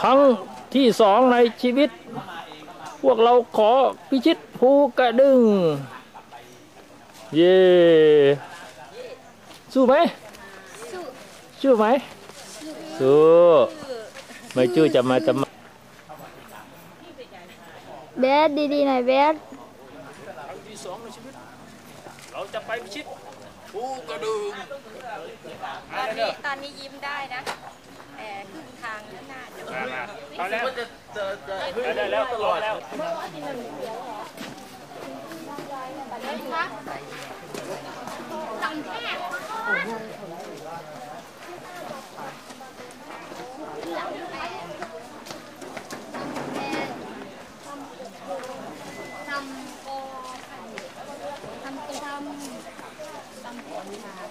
ครั้งที่สองในชีวิต พวกเราขอพิชิตภูกระดึง เย่สู้ไหมสู้สู้ไหมสู้ไม่จู้จะมาจะมาเบสดีๆหน่อยเบสครั้งที่สองในชีวิต เราจะไปพิชิตภูกระดึงตอนนี้ตอนนี้ยิ้มได้นะแต่ครึ่งท แล้วจะจะจะเฮ้แล้วตลอดแล้วสั่งแค่ทำโกทำทำทำผลนะ